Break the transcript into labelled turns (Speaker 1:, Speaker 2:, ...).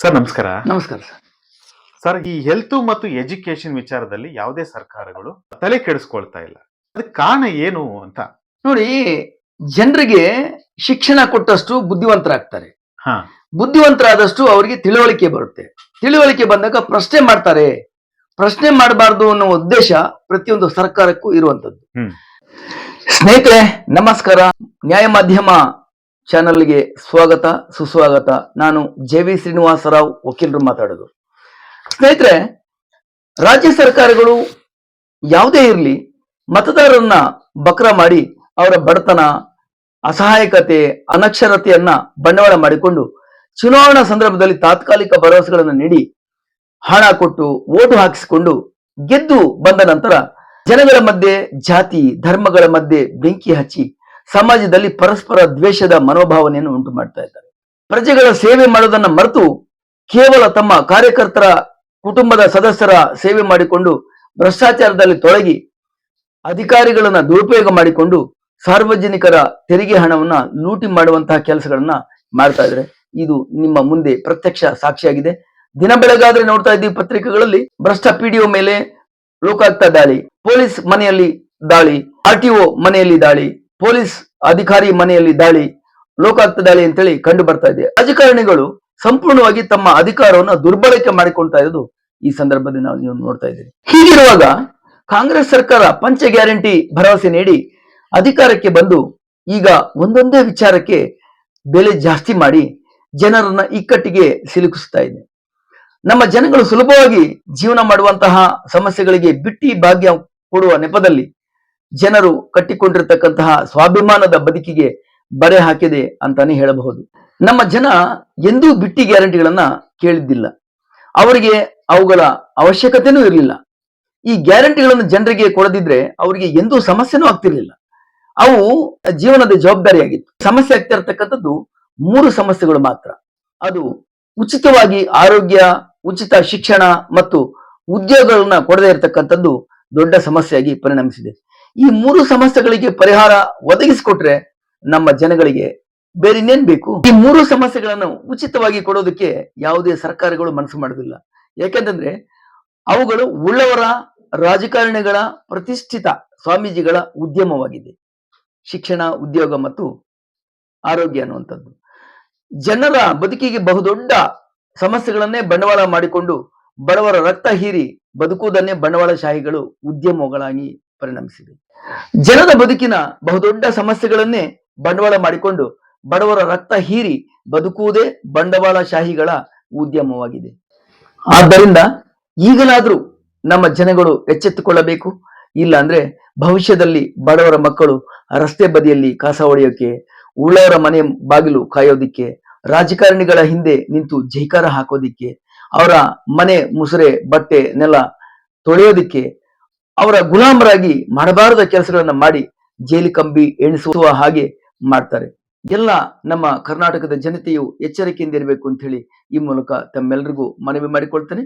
Speaker 1: Sir ನಮಸ್ಕಾರ.
Speaker 2: ನಮಸ್ಕಾರ sir.
Speaker 1: Sir ಈ ಹೆಲ್ತ್ ಮತ್ತು ಎಜುಕೇಶನ್ ವಿಚಾರದಲ್ಲಿ ಯಾವುದೇ ಸರ್ಕಾರಗಳು ತಲೆ ಕೆಡಿಸ್ಕೊಳ್ತಾ ಇಲ್ಲ. ಅದಕ್ಕೆ ಕಾರಣ ಏನು ಅಂತ?
Speaker 2: ನೋಡಿ ಜನರಿಗೆ ಶಿಕ್ಷಣ ಕೊಟ್ಟಷ್ಟು ಬುದ್ಧಿವಂತರಾಗ್ತಾರೆ.
Speaker 1: ಹಾ.
Speaker 2: ಬುದ್ಧಿವಂತರಾದಷ್ಟು ಅವರಿಗೆ ತಿಳುವಳಿಕೆ ಬರುತ್ತೆ. ತಿಳುವಳಿಕೆ ಬಂದಾಗ ಪ್ರಶ್ನೆ ಮಾಡ್ತಾರೆ. ಪ್ರಶ್ನೆ ಮಾಡಬಾರ್ದು ಅನ್ನೋ ಉದ್ದೇಶ ಪ್ರತಿಯೊಂದು ಸರ್ಕಾರಕ್ಕೂ ಇರುವಂತದ್ದು ಸ್ನೇಹಿತರೆ ನಮಸ್ಕಾರ. ನ್ಯಾಯ ಮಾಧ್ಯಮ ಚಾನಲ್ಗೆ ಸ್ವಾಗತ, ಸುಸ್ವಾಗತ. ನಾನು ಜೆ ವಿ ಶ್ರೀನಿವಾಸರಾವ್, ವಕೀಲರು ಮಾತಾಡೋದು. ಸ್ನೇಹಿತರೆ, ರಾಜ್ಯ ಸರ್ಕಾರಗಳು ಯಾವುದೇ ಇರಲಿ ಮತದಾರರನ್ನ ಬಕ್ರ ಮಾಡಿ ಅವರ ಬಡತನ, ಅಸಹಾಯಕತೆ, ಅನಕ್ಷರತೆಯನ್ನ ಬಂಡವಾಳ ಮಾಡಿಕೊಂಡು ಚುನಾವಣಾ ಸಂದರ್ಭದಲ್ಲಿ ತಾತ್ಕಾಲಿಕ ಭರವಸೆಗಳನ್ನು ನೀಡಿ ಹಣ ಕೊಟ್ಟು ಓಟು ಹಾಕಿಸಿಕೊಂಡು ಗೆದ್ದು ಬಂದ ನಂತರ ಜನಗಳ ಮಧ್ಯೆ ಜಾತಿ, ಧರ್ಮಗಳ ಮಧ್ಯೆ ಬೆಂಕಿ ಹಚ್ಚಿ ಸಮಾಜದಲ್ಲಿ ಪರಸ್ಪರ ದ್ವೇಷದ ಮನೋಭಾವನೆಯನ್ನು ಉಂಟು ಮಾಡ್ತಾ ಇದ್ದಾರೆ. ಪ್ರಜೆಗಳ ಸೇವೆ ಮಾಡೋದನ್ನ ಮರೆತು ಕೇವಲ ತಮ್ಮ ಕಾರ್ಯಕರ್ತರ ಕುಟುಂಬದ ಸದಸ್ಯರ ಸೇವೆ ಮಾಡಿಕೊಂಡು ಭ್ರಷ್ಟಾಚಾರದಲ್ಲಿ ತೊಡಗಿ ಅಧಿಕಾರಿಗಳನ್ನ ದುರುಪಯೋಗ ಮಾಡಿಕೊಂಡು ಸಾರ್ವಜನಿಕರ ತೆರಿಗೆ ಹಣವನ್ನ ಲೂಟಿ ಮಾಡುವಂತಹ ಕೆಲಸಗಳನ್ನ ಮಾಡ್ತಾ ಇದ್ರೆ ಇದು ನಿಮ್ಮ ಮುಂದೆ ಪ್ರತ್ಯಕ್ಷ ಸಾಕ್ಷಿಯಾಗಿದೆ. ದಿನ ಬೆಳಗಾದ್ರೆ ನೋಡ್ತಾ ಇದ್ದೀವಿ ಪತ್ರಿಕೆಗಳಲ್ಲಿ, ಭ್ರಷ್ಟ ಪಿಡಿಒ ಮೇಲೆ ಲೋಕಾಯುಕ್ತ ದಾಳಿ, ಪೊಲೀಸ್ ಮನೆಯಲ್ಲಿ ದಾಳಿ, ಆರ್ ಟಿ ಮನೆಯಲ್ಲಿ ದಾಳಿ ಪೊಲೀಸ್ ಅಧಿಕಾರಿ ಮನೆಯಲ್ಲಿ ದಾಳಿ, ಲೋಕಾಯುಕ್ತ ದಾಳಿ ಅಂತೇಳಿ ಕಂಡು ಬರ್ತಾ ಇದೆ. ರಾಜಕಾರಣಿಗಳು ಸಂಪೂರ್ಣವಾಗಿ ತಮ್ಮ ಅಧಿಕಾರವನ್ನು ದುರ್ಬಳಕೆ ಮಾಡಿಕೊಳ್ತಾ ಇರೋದು ಈ ಸಂದರ್ಭದಲ್ಲಿ ನಾವು ನೀವು ನೋಡ್ತಾ ಇದ್ದೀವಿ ಹೀಗಿರುವಾಗ ಕಾಂಗ್ರೆಸ್ ಸರ್ಕಾರ ಪಂಚ ಗ್ಯಾರಂಟಿ ಭರವಸೆ ನೀಡಿ ಅಧಿಕಾರಕ್ಕೆ ಬಂದು ಈಗ ಒಂದೊಂದೇ ವಿಚಾರಕ್ಕೆ ಬೆಲೆ ಜಾಸ್ತಿ ಮಾಡಿ ಜನರನ್ನ ಇಕ್ಕಟ್ಟಿಗೆ ಸಿಲುಕಿಸ್ತಾ ಇದೆ. ನಮ್ಮ ಜನಗಳು ಸುಲಭವಾಗಿ ಜೀವನ ಮಾಡುವಂತಹ ಸಮಸ್ಯೆಗಳಿಗೆ ಬಿಟ್ಟಿ ಭಾಗ್ಯ ಕೊಡುವ ನೆಪದಲ್ಲಿ ಜನರು ಕಟ್ಟಿಕೊಂಡಿರ್ತಕ್ಕಂತಹ ಸ್ವಾಭಿಮಾನದ ಬದುಕಿಗೆ ಬರೆ ಹಾಕಿದೆ ಅಂತಾನೆ ಹೇಳಬಹುದು. ನಮ್ಮ ಜನ ಎಂದೂ ಬಿಟ್ಟಿ ಗ್ಯಾರಂಟಿಗಳನ್ನ ಕೇಳಿದ್ದಿಲ್ಲ. ಅವರಿಗೆ ಅವುಗಳ ಅವಶ್ಯಕತೆನೂ ಇರಲಿಲ್ಲ. ಈ ಗ್ಯಾರಂಟಿಗಳನ್ನು ಜನರಿಗೆ ಕೊಡದಿದ್ರೆ ಅವರಿಗೆ ಎಂದೂ ಸಮಸ್ಯೆನೂ ಆಗ್ತಿರ್ಲಿಲ್ಲ. ಅವು ಜೀವನದ ಜವಾಬ್ದಾರಿಯಾಗಿತ್ತು. ಸಮಸ್ಯೆ ಆಗ್ತಾ ಇರತಕ್ಕಂಥದ್ದು ಮೂರು ಸಮಸ್ಯೆಗಳು ಮಾತ್ರ. ಅದು ಉಚಿತವಾಗಿ ಆರೋಗ್ಯ, ಉಚಿತ ಶಿಕ್ಷಣ ಮತ್ತು ಉದ್ಯೋಗಗಳನ್ನ ಕೊಡದೇ ಇರತಕ್ಕಂಥದ್ದು ದೊಡ್ಡ ಸಮಸ್ಯೆಯಾಗಿ ಪರಿಣಮಿಸಿದೆ. ಈ ಮೂರು ಸಮಸ್ಯೆಗಳಿಗೆ ಪರಿಹಾರ ಒದಗಿಸಿಕೊಟ್ರೆ ನಮ್ಮ ಜನಗಳಿಗೆ ಬೇರೆ ಇನ್ನೇನ್ ಬೇಕು? ಈ ಮೂರು ಸಮಸ್ಯೆಗಳನ್ನು ಉಚಿತವಾಗಿ ಕೊಡೋದಕ್ಕೆ ಯಾವುದೇ ಸರ್ಕಾರಗಳು ಮನಸ್ಸು ಮಾಡೋದಿಲ್ಲ. ಯಾಕೆಂತಂದ್ರೆ ಅವುಗಳು ಉಳ್ಳವರ ರಾಜಕಾರಣಿಗಳ ಪ್ರತಿಷ್ಠಿತ ಸ್ವಾಮೀಜಿಗಳ ಉದ್ಯಮವಾಗಿದೆ. ಶಿಕ್ಷಣ, ಉದ್ಯೋಗ ಮತ್ತು ಆರೋಗ್ಯ ಅನ್ನುವಂಥದ್ದು. ಜನರ ಬದುಕಿಗೆ ಬಹುದೊಡ್ಡ ಸಮಸ್ಯೆಗಳನ್ನೇ ಬಂಡವಾಳ ಮಾಡಿಕೊಂಡು ಬಡವರ ರಕ್ತ ಹೀರಿ ಬದುಕುವುದನ್ನೇ ಬಂಡವಾಳಶಾಹಿಗಳು ಉದ್ಯಮಗಳಾಗಿ ಪರಿಣಮಿಸಿವೆ ಜನರ ಬದುಕಿನ ಬಹುದೊಡ್ಡ ಸಮಸ್ಯೆಗಳನ್ನೇ ಬಂಡವಾಳ ಮಾಡಿಕೊಂಡು ಬಡವರ ರಕ್ತ ಹೀರಿ ಬದುಕುವುದೇ ಬಂಡವಾಳಶಾಹಿಗಳ ಉದ್ಯಮವಾಗಿದೆ. ಆದ್ದರಿಂದ ಈಗಲಾದರೂ ನಮ್ಮ ಜನಗಳು ಎಚ್ಚೆತ್ತುಕೊಳ್ಳಬೇಕು. ಇಲ್ಲ ಅಂದ್ರೆ ಭವಿಷ್ಯದಲ್ಲಿ ಬಡವರ ಮಕ್ಕಳು ರಸ್ತೆ ಬದಿಯಲ್ಲಿ ಕಸ ಹೊಡೆಯೋಕೆ, ಉಳ್ಳವರ ಮನೆ ಬಾಗಿಲು ಕಾಯೋದಿಕ್ಕೆ, ರಾಜಕಾರಣಿಗಳ ಹಿಂದೆ ನಿಂತು ಜೈಕಾರ ಹಾಕೋದಿಕ್ಕೆ, ಅವರ ಮನೆ ಮುಸುರೆ, ಬಟ್ಟೆ, ನೆಲ ತೊಳೆಯೋದಿಕ್ಕೆ ಅವರ ಗುಲಾಮರಾಗಿ ಮಾಡಬಾರದ ಕೆಲಸಗಳನ್ನ ಮಾಡಿ ಜೈಲು ಕಂಬಿ ಎಣಿಸುವ ಹಾಗೆ ಮಾಡ್ತಾರೆ. ಎಲ್ಲ ನಮ್ಮ ಕರ್ನಾಟಕದ ಜನತೆಯು ಎಚ್ಚರಿಕೆಯಿಂದ ಇರಬೇಕು ಅಂತ ಹೇಳಿ ಈ ಮೂಲಕ ತಮ್ಮೆಲ್ಲರಿಗೂ ಮನವಿ ಮಾಡಿಕೊಳ್ತೇನೆ.